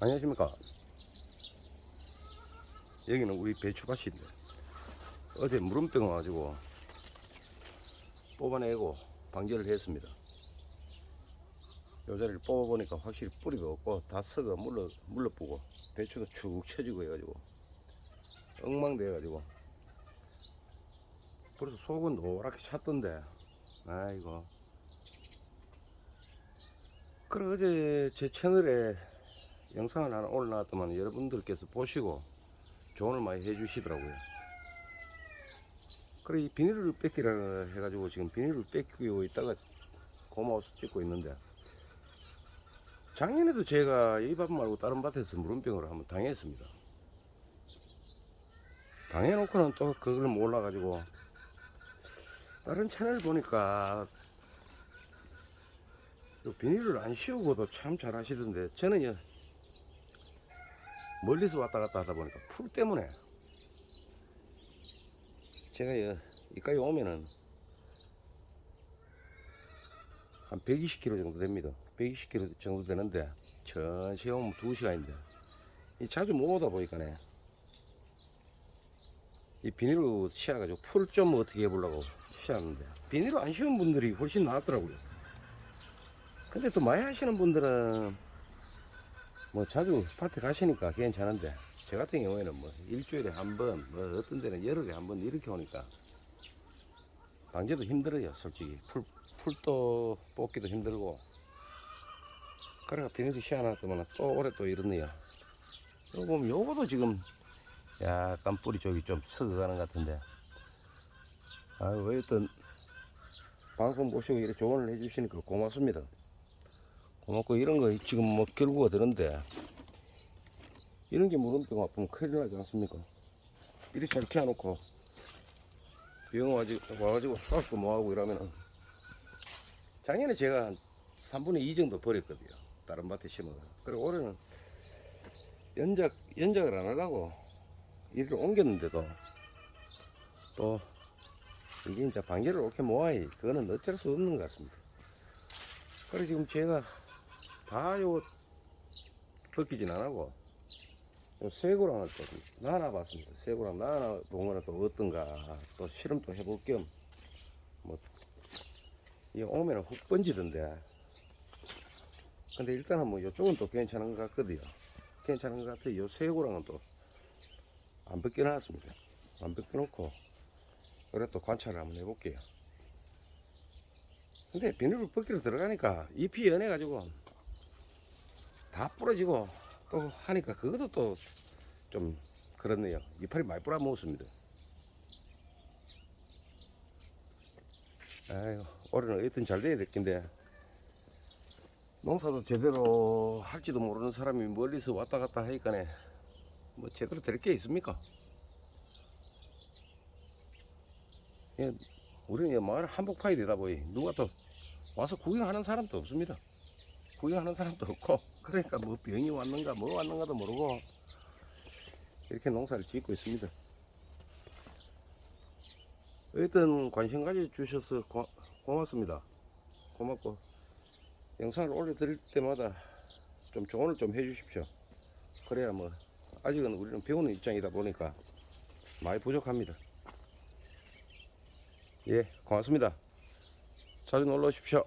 안녕하십니까. 여기는 우리 배추밭인데 어제 물음병 와가지고 뽑아내고 방제를 했습니다. 요 자리를 뽑아보니까 확실히 뿌리가 없고 다 썩어 물러, 물러쁘고 배추도 축 처지고 해가지고 엉망돼 가지고 그래서 속은 노랗게 찼던데. 아이고. 그래 어제 제 채널에 영상을 하나 올려놨더만 여러분들께서 보시고 조언을 많이 해주시더라고요. 그래 이 비닐을 뺏기라 해가지고 지금 비닐을 뺏기고 있다가 고마워서 찍고 있는데 작년에도 제가 이 밭 말고 다른 밭에서 물음병을 한번 당했습니다. 당해놓고는 또 그걸 몰라가지고 다른 채널 보니까 요 비닐을 안 씌우고도 참 잘 하시던데 저는요 멀리서 왔다 갔다 하다 보니까 풀 때문에. 제가 여, 이까지 오면은 한 120km 정도 됩니다. 120km 정도 되는데 천천히 오면 2시간인데 이 자주 못 오다 보니까네. 이 비닐로 씌워가지고 풀 좀 어떻게 해보려고 씌웠는데 비닐로 안 씌운 분들이 훨씬 나았더라고요. 근데 또 많이 하시는 분들은 뭐 자주 밭에 가시니까 괜찮은데 저 같은 경우에는 뭐 일주일에 한 번, 뭐 어떤 데는 열흘에 한 번 이렇게 오니까 방제도 힘들어요, 솔직히. 풀, 풀도 뽑기도 힘들고. 그래가 비닐도 씌워놨더만 또 올해 또 이렇네요. 이거 보면 요거도 지금 약간 뿌리 쪽이 좀 썩어가는 것 같은데. 아유, 어떤 방송 보시고 이렇게 조언을 해주시니까 고맙습니다. 고맙고 이런 거 지금 뭐 결과가 되는데 이런 게 물음병 아프면 큰일 나지 않습니까? 이렇게 잘 키워놓고 병 와가지고, 와가지고 수학도 뭐하고 이러면은 작년에 제가 한 3분의 2 정도 버렸거든요. 다른 밭에 심어가 그리고 올해는 연작, 연작을 안 하려고 일을 옮겼는데도 또 이게 이제 방제를 옳게 모아야 그거는 어쩔 수 없는 것 같습니다. 그래 지금 제가 다 요 벗기진 안 하고 요 새고랑을 또 나눠봤습니다. 새고랑 나눠본 거는 또 어떤가 또 실험 또 해볼 겸 뭐 이 오면은 훅 번지던데 근데 일단은 뭐 요쪽은 또 괜찮은 것 같거든요. 괜찮은 것 같아요. 요 새고랑은 또 안 벗겨놨습니다. 안 벗겨놓고 그래 또 관찰을 한번 해볼게요. 근데 비닐을 벗기로 들어가니까 잎이 연해가지고 다 부러지고 또 하니까 그것도 또 좀 그렇네요. 이파리 많이 뿌려먹었습니다. 아유, 올해는 어쨌든 잘 돼야 될 텐데 농사도 제대로 할지도 모르는 사람이 멀리서 왔다 갔다 하니까네 뭐 제대로 될 게 있습니까? 예, 우리는 마을 한복판이 되다 보니 누가 또 와서 구경하는 사람도 없습니다. 구경하는 사람도 없고 그러니까 뭐 병이 왔는가 뭐 왔는가도 모르고 이렇게 농사를 짓고 있습니다. 어떤 관심 가져주셔서 고, 고맙습니다. 고맙고 영상을 올려드릴 때마다 좀 조언을 좀 해주십시오. 그래야 뭐 아직은 우리는 배우는 입장이다 보니까 많이 부족합니다. 예, 고맙습니다. 자주 놀러 오십시오.